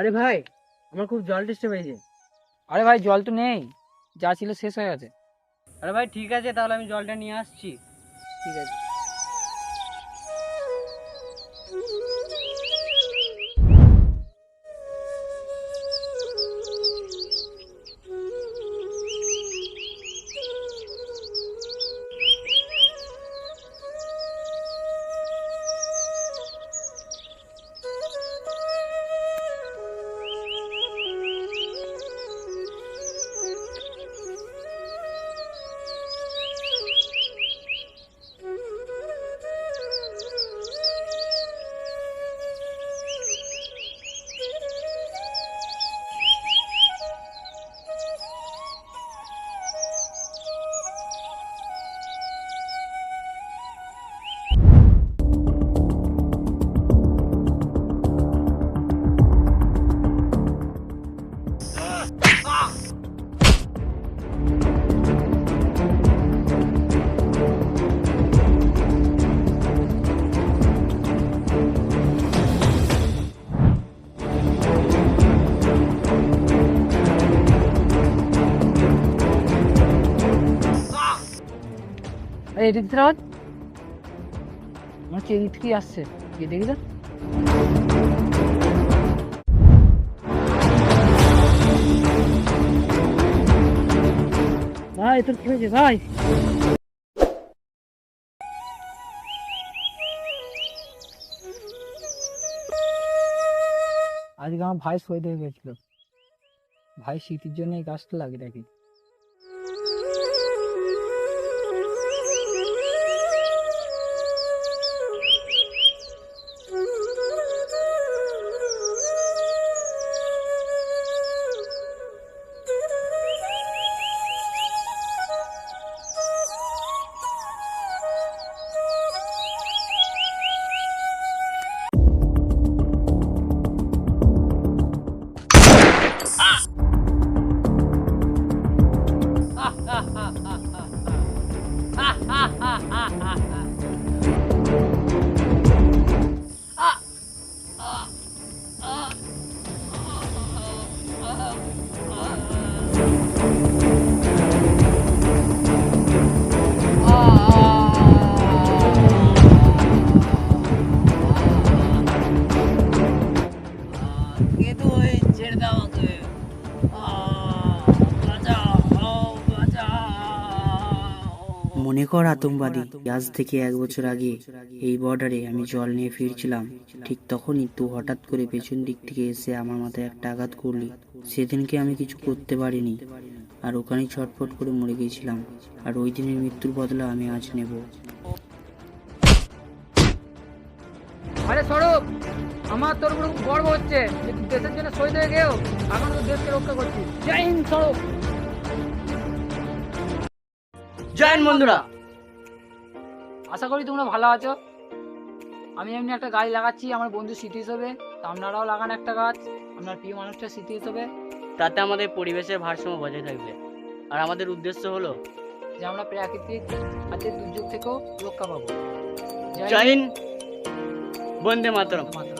আরে ভাই, আমার খুব জল ডিস্টার্ব হয়েছে আরে ভাই, জল তো নেই, যা ছিল শেষ হয়ে গেছে। আরে ভাই, ঠিক আছে, তাহলে আমি জলটা নিয়ে আসছি। ঠিক আছে। আরে এদিক থেকে আওয়াজ মনে হচ্ছে এদিক থেকেই আসছে গিয়ে দেখি তো ভাই তোর কি হয়েছে ভাই আজকে আমার ভাই শহীদ হয়ে গেছিল ভাই স্মৃতির জন্য এই গাছটা লাগিয়ে রাখি ছেড়ে দাও মনে কর আতঙ্কবাদী। আজ থেকে এক বছর আগে এই বর্ডারে আমি জল নিয়ে ফিরছিলাম। ঠিক তখনই তুই হঠাৎ করে পেছন দিক থেকে এসে আমার মাথায় একটা আঘাত করলি। সেদিনকে আমি কিছু করতে পারিনি। আর ওখানেই ছটফট করে মরে গিয়েছিলাম আর ওই দিনের মৃত্যুর বদলা আমি আজ নেব। আরে আমার তোর গর্ব হচ্ছে। দেশের জন্য শহীদ হয়ে গেও? এখন দেশকে রক্ষা করছিস। জয় হিন্দ জয় হিন্দ বন্ধুরা। আশা করি তোমরা ভালো আছো। আমি এমনি একটা গাছ লাগাচ্ছি আমার বন্ধু স্মৃতি হিসেবে তো আপনারাও লাগান একটা গাছ আপনার প্রিয় মানুষটার স্মৃতি হিসেবে। তাতে আমাদের পরিবেশের ভারসাম্য বজায় থাকবে। আর আমাদের উদ্দেশ্য হলো যে আমরা প্রাকৃতিক হাতের দুর্যোগ থেকেও রক্ষা পাবো। জয় হিন্দ। বন্দে মাতরম। মাতরম।